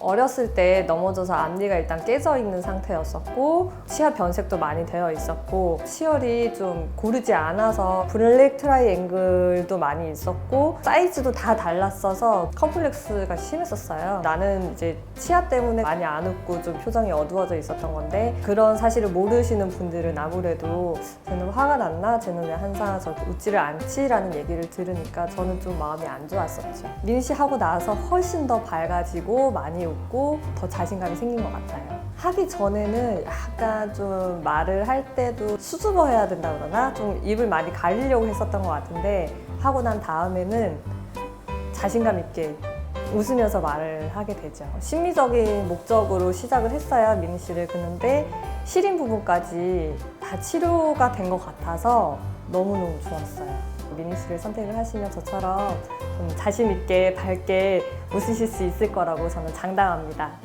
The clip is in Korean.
어렸을 때 넘어져서 앞니가 일단 깨져 있는 상태였었고 치아 변색도 많이 되어 있었고 치열이 좀 고르지 않아서 블랙 트라이앵글도 많이 있었고 사이즈도 다 달랐어서 컴플렉스가 심했었어요. 나는 이제 치아 때문에 많이 안 웃고 좀 표정이 어두워져 있었던 건데 그런 사실을 모르시는 분들은 아무래도 쟤는 화가 났나? 쟤는 왜 항상 저렇게 웃지를 않지?라는 얘기를 들으니까 저는 좀 마음이 안 좋았었죠. 민씨 하고 나서 훨씬 더 밝아지고 많이 웃고 더 자신감이 생긴 것 같아요. 하기 전에는 약간 좀 말을 할 때도 수줍어 해야 된다 그러나 좀 입을 많이 가리려고 했었던 것 같은데 하고 난 다음에는 자신감 있게 웃으면서 말을 하게 되죠. 심리적인 목적으로 시작을 했어요, 미니 씨를. 그런데 시린 부분까지 다 치료가 된 것 같아서 너무너무 좋았어요. 미니 씨를 선택을 하시면 저처럼 좀 자신 있게 밝게 웃으실 수 있을 거라고 저는 장담합니다.